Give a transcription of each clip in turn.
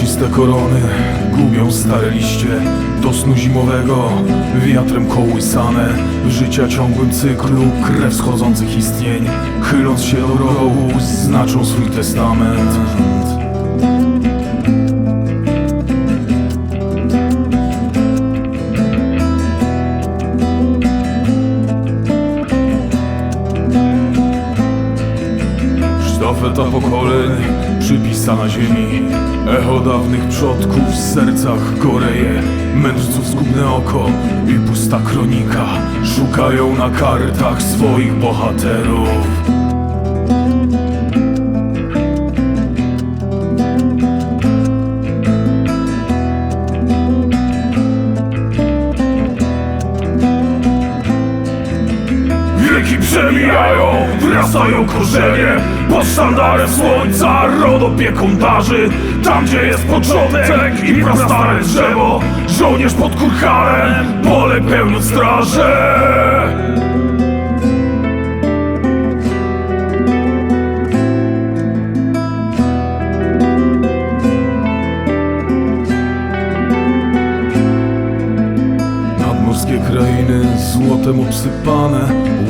Puste korony gubią stare liście. Do snu zimowego wiatrem kołysane W życia ciągłym cyklu krew schodzących istnień. Chyląc się do rogu znaczą swój testament Sztafeta pokoleń przypisana ziemi. Echo dawnych przodków w sercach goreje. Mędrców zgubne oko i pusta kronika. Szukają na kartach swoich bohaterów przemijają, wrastają korzenie. Pod sztandarem słońca rod opieką darzy. Tam gdzie jest początek i prastare drzewo Żołnierz pod kurhanem, pole pełniąc straże Nadmorskie krainy złotem obsypane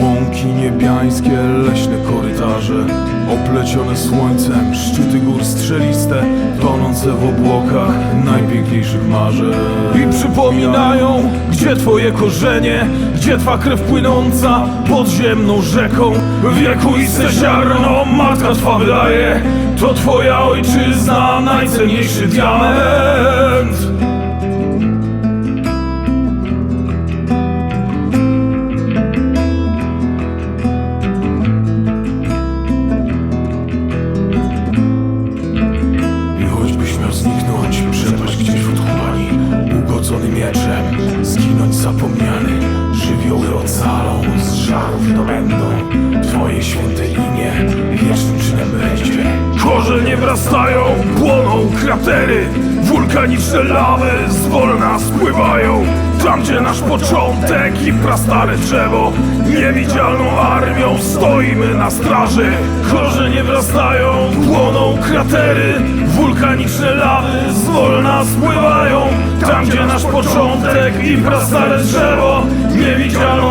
Łąki niebiańskie, leśne korytarze Oplecione słońcem, szczyty gór strzeliste Tonące w obłokach najpiękniejszych marzeń. I przypominają, gdzie twoje korzenie Gdzie twa krew płynąca podziemną rzeką. Wiekuiste ziarno matka twa wydaje To twoja ojczyzna, najcenniejszy diament zapomniany Żywioły ocalą, z żarów dobędą Twoje święte imię wiecznym czynem będzie Korzenie wrastają, płoną kratery Wulkaniczne lawy zwolna spływają. Tam gdzie nasz początek i prastare drzewo Niewidzialną armią stoimy na straży. Korzenie wrastają, płoną kratery Wulkaniczne lawy zwolna spływają Tam gdzie nasz początek i prastare drzewo Niewidzialną